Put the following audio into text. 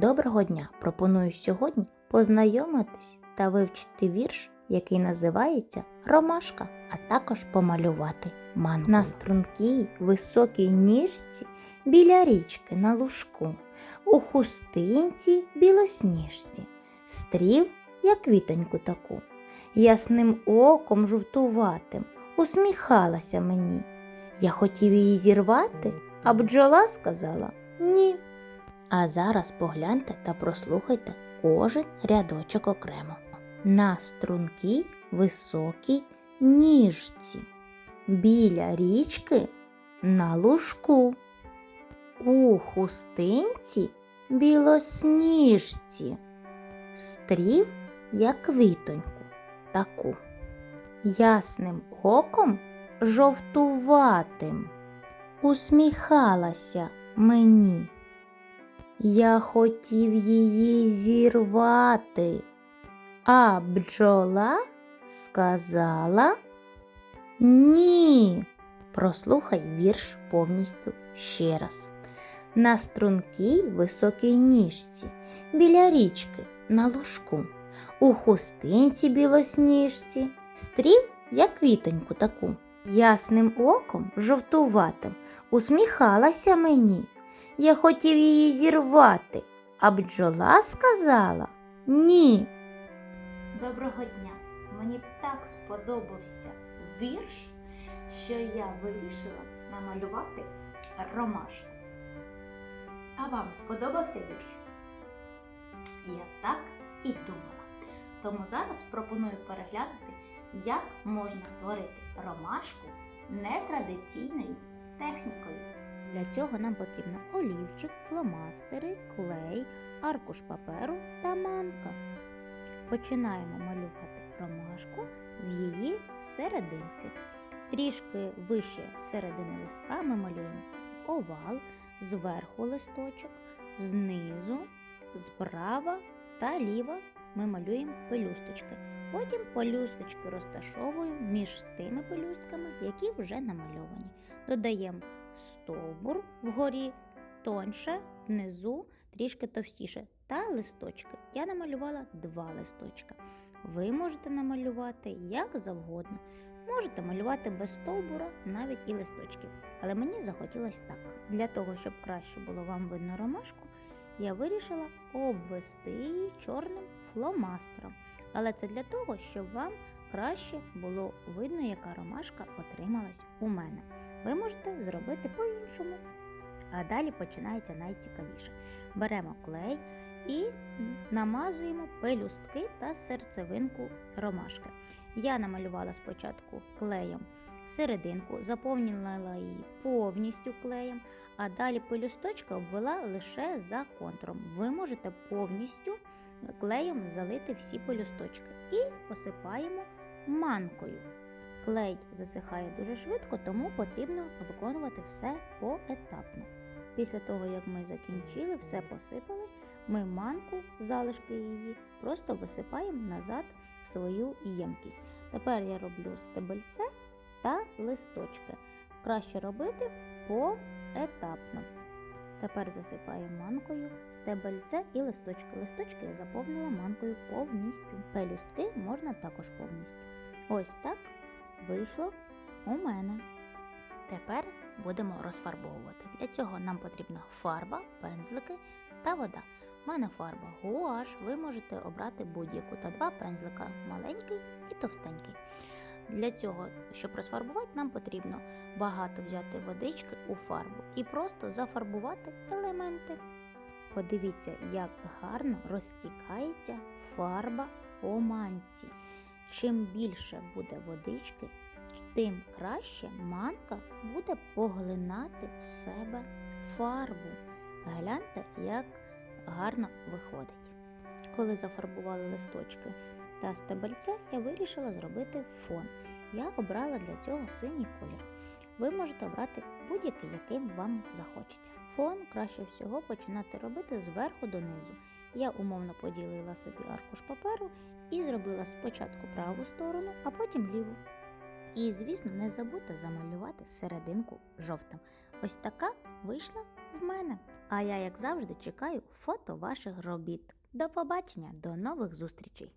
Доброго дня! Пропоную сьогодні познайомитись та вивчити вірш, який називається Ромашка, а також помалювати манку. На стрункій високій ніжці біля річки на лужку, у хустинці білосніжці, стрів, як квітоньку таку, ясним оком жовтуватим усміхалася мені. Я хотів її зірвати, а бджола сказала ні. А зараз погляньте та прослухайте кожен рядочок окремо. На стрункій високій ніжці, біля річки на лужку, у хустинці білосніжці, стрів, як квітоньку таку, ясним оком жовтуватим усміхалася мені. Я хотів її зірвати, а бджола сказала ні. Прослухай вірш повністю ще раз. На стрункій високій ніжці, біля річки, на лужку, у хустинці білосніжці, стрів, як квітоньку таку, ясним оком жовтуватим усміхалася мені. Я хотів її зірвати, а бджола сказала ні. Доброго дня! Мені так сподобався вірш, що я вирішила намалювати ромашку. А вам сподобався вірш? Я так і думала. Тому зараз пропоную переглянути, як можна створити ромашку нетрадиційною технікою. Для цього нам потрібно олівчик, фломастери, клей, аркуш паперу та манка. Починаємо малювати ромашку з її серединки. Трішки вище середини листка ми малюємо овал, зверху листочок, знизу, справа та ліва ми малюємо пелюсточки. Потім пелюсточки розташовуємо між тими пелюстками, які вже намальовані. Додаємо стовбур вгорі тоньше, внизу трішки товстіше та листочки. Я намалювала два листочка. Ви можете намалювати як завгодно. Можете малювати без стовбура, навіть і листочків. Але мені захотілося так. Для того, щоб краще було вам видно ромашку, я вирішила обвести її чорним фломастером. Але це для того, щоб вам краще було видно, яка ромашка отрималась у мене. Ви можете зробити по-іншому. А далі починається найцікавіше. Беремо клей і намазуємо пелюстки та серцевинку ромашки. Я намалювала спочатку клеєм серединку, заповнила її повністю клеєм, а далі пелюсточки обвела лише за контуром. Ви можете повністю клеєм залити всі пелюсточки і посипаємо манкою. Клей засихає дуже швидко, тому потрібно виконувати все поетапно. Після того, як ми закінчили, все посипали, ми манку, залишки її, просто висипаємо назад в свою ємкість. Тепер я роблю стебельце та листочки. Краще робити поетапно. Тепер засипаємо манкою стебельце і листочки. Листочки я заповнила манкою повністю. Пелюстки можна також повністю. Ось так вийшло у мене. Тепер будемо розфарбовувати. Для цього нам потрібна фарба, пензлики та вода. У мене фарба гуаш, ви можете обрати будь-яку та два пензлика маленький і товстенький. Для цього, щоб розфарбувати, нам потрібно багато взяти водички у фарбу і просто зафарбувати елементи. Подивіться, як гарно розтікається фарба по манці. Чим більше буде водички, тим краще манка буде поглинати в себе фарбу. Гляньте, як гарно виходить. Коли зафарбували листочки та стебельця, я вирішила зробити фон. Я обрала для цього синій колір. Ви можете обрати будь-який, яким вам захочеться. Фон краще всього починати робити зверху донизу. Я умовно поділила собі аркуш паперу і зробила спочатку праву сторону, а потім ліву. І, звісно, не забудьте замалювати серединку жовтим. Ось така вийшла в мене. А я, як завжди, чекаю фото ваших робіт. До побачення, до нових зустрічей!